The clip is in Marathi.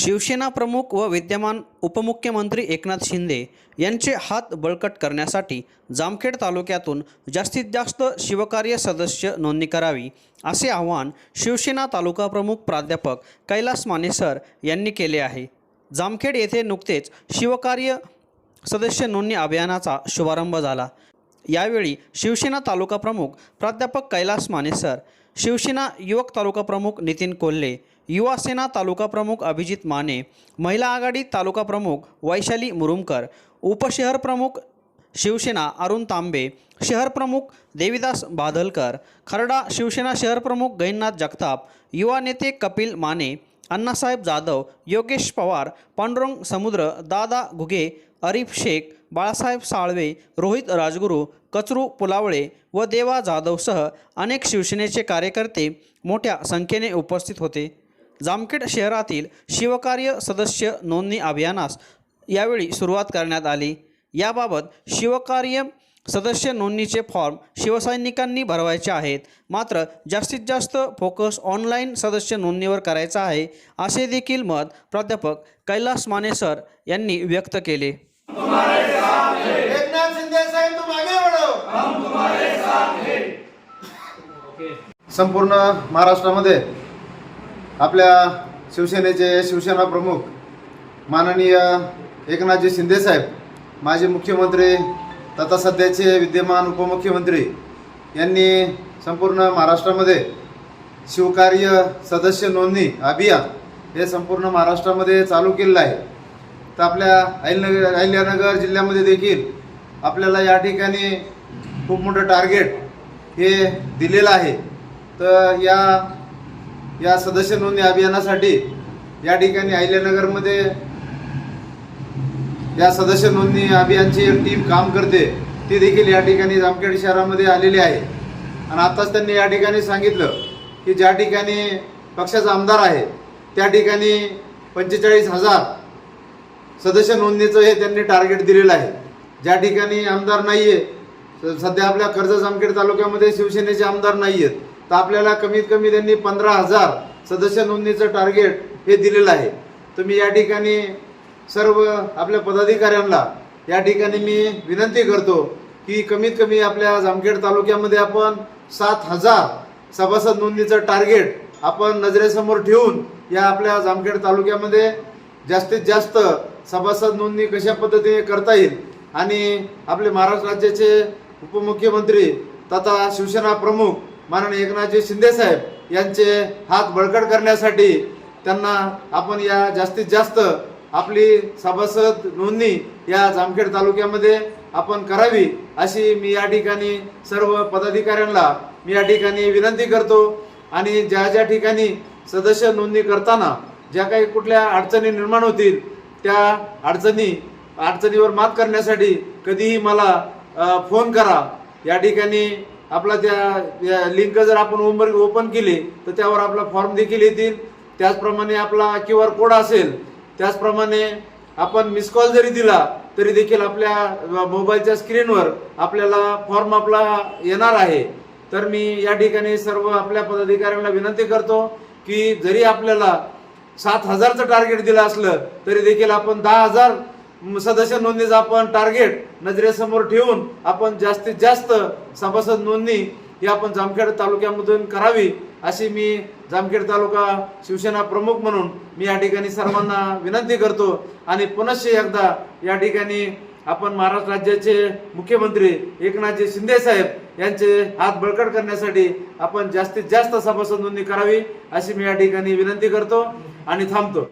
शिवसेना प्रमुख व विद्यमान उपमुख्यमंत्री एकनाथ शिंदे यांचे हात बळकट करण्यासाठी जामखेड तालुक्यातून जास्तीत जास्त शिवकार्य सदस्य नोंदणी करावी असे आवाहन शिवसेना तालुका प्रमुख प्राध्यापक कैलास मानेसर यांनी केले आहे. जामखेड येथे नुकतेच शिवकार्य सदस्य नोंदणी अभियानाचा शुभारंभ झाला. यावेळी शिवसेना तालुका प्रमुख प्राध्यापक कैलास मानेसर शिवसेना युवक तालुका प्रमुख नितीन कोल्हे युवासेना तालुका प्रमुख अभिजित माने महिला आघाडी तालुका प्रमुख वैशाली मुरुमकर उपशहर प्रमुख शिवसेना अरुण तांबे शहर प्रमुख देविदास बादलकर खरडा शिवसेना शहर प्रमुख गैननाथ जगताप युवा नेते कपिल माने अण्णासाहेब जाधव योगेश पवार पांडुरंग समुद्र दादा घुगे अरिफ शेख बाळासाहेब साळवे रोहित राजगुरू कचरू पुलावळे व देवा जाधवसह अनेक शिवसेनेचे कार्यकर्ते मोठ्या संख्येने उपस्थित होते. जामखेड शहरातील शिवकार्य सदस्य नोंदणी अभियानास यावेळी सुरुवात करण्यात आली. याबाबत शिवकार्य सदस्य नोंदणीचे फॉर्म शिवसैनिकांनी भरवायचे आहेत. मात्र जास्तीत जास्त फोकस ऑनलाईन सदस्य नोंदणीवर करायचा आहे असे देखील मत प्राध्यापक कैलास माने सर यांनी व्यक्त केले. संपूर्ण महाराष्ट्रामध्ये आपल्या शिवसेनेचे शिवसेना प्रमुख माननीय एकनाथजी शिंदे साहेब माजी मुख्यमंत्री तथा सध्याचे विद्यमान उपमुख्यमंत्री यांनी संपूर्ण महाराष्ट्रामध्ये शिवकार्य सदस्य नोंदणी अभियान हे संपूर्ण महाराष्ट्रामध्ये चालू केलेलं आहे. तर आपल्या अहिल्यानगर अहिल्यानगर जिल्ह्यामध्ये देखील आपल्याला या ठिकाणी खूप मोठं टार्गेट हे दिलेलं आहे. तर या या सदस्य नोंदणी अभियानासाठी या ठिकाणी अहिल्यानगरमध्ये या सदस्य नोंदणी अभियानची एक टीम काम करते ती देखील या ठिकाणी जामखेड शहरामध्ये आलेली आहे. आणि आताच त्यांनी या ठिकाणी सांगितलं की ज्या ठिकाणी पक्षाचा आमदार आहे त्या ठिकाणी पंचेचाळीस हजार सदस्य नोंदणीचं हे त्यांनी टार्गेट दिलेलं आहे. ज्या ठिकाणी आमदार नाही स- सध्या आपल्या कर्ज जामखेड तालुक्यामध्ये शिवसेनेचे आमदार नाही आहेत तर आपल्याला कमीत कमी त्यांनी पंधरा हजार सदस्य नोंदणीचं टार्गेट हे दिलेलं आहे. तुम्ही या ठिकाणी सर्व आपल्या पदाधिकाऱ्यांना या ठिकाणी मी विनंती करतो की कमीत कमी आपल्या जामखेड तालुक्यामध्ये आपण सात हजार सभासद नोंदणीचं टार्गेट आपण नजरेसमोर ठेवून या आपल्या जामखेड तालुक्यामध्ये जास्तीत जास्त सभासद नोंदणी कशा पद्धतीने करता येईल आणि आपले महाराष्ट्र राज्याचे उपमुख्यमंत्री तथा शिवसेना प्रमुख माननीय एकनाथजी शिंदेसाहेब यांचे हात बळकट करण्यासाठी त्यांना आपण या जास्तीत जास्त आपली सभासद नोंदणी या जामखेड तालुक्यामध्ये आपण करावी अशी मी या ठिकाणी सर्व पदाधिकाऱ्यांना मी या ठिकाणी विनंती करतो. आणि ज्या ज्या ठिकाणी सदस्य नोंदणी करताना ज्या काही कुठल्या अडचणी निर्माण होतील त्या अडचणी अडचणीवर मात करण्यासाठी कधीही मला फोन करा. या ठिकाणी आपला त्या लिंक जर आपण ओपन ओपन केली तर त्यावर आपला फॉर्म देखील येतील. त्याचप्रमाणे आपला क्यू आर कोड असेल त्याचप्रमाणे आपण मिस कॉल जरी दिला तरी देखील आपल्या मोबाईलच्या स्क्रीनवर आपल्याला फॉर्म आपला येणार आहे. तर मी या ठिकाणी सर्व आपल्या पदाधिकाऱ्यांना विनंती करतो की जरी आपल्याला सात हजारचं टार्गेट दिलं असलं तरी देखील आपण दहा हजार सदस्य नोंदणीचं आपण टार्गेट नजरेसमोर ठेवून आपण जास्तीत जास्त सभासद नोंदणी ही आपण जामखेड तालुक्यामधून करावी अशी मी जामखेड तालुका शिवसेना प्रमुख म्हणून मी या ठिकाणी सर्वांना विनंती करतो. आणि पुनश्च एकदा या ठिकाणी आपण महाराष्ट्र राज्याचे मुख्यमंत्री एकनाथजी शिंदे साहेब यांचे हात बळकट करण्यासाठी आपण जास्तीत जास्त सभासद नोंदणी करावी अशी मी या ठिकाणी विनंती करतो आणि थांबतो.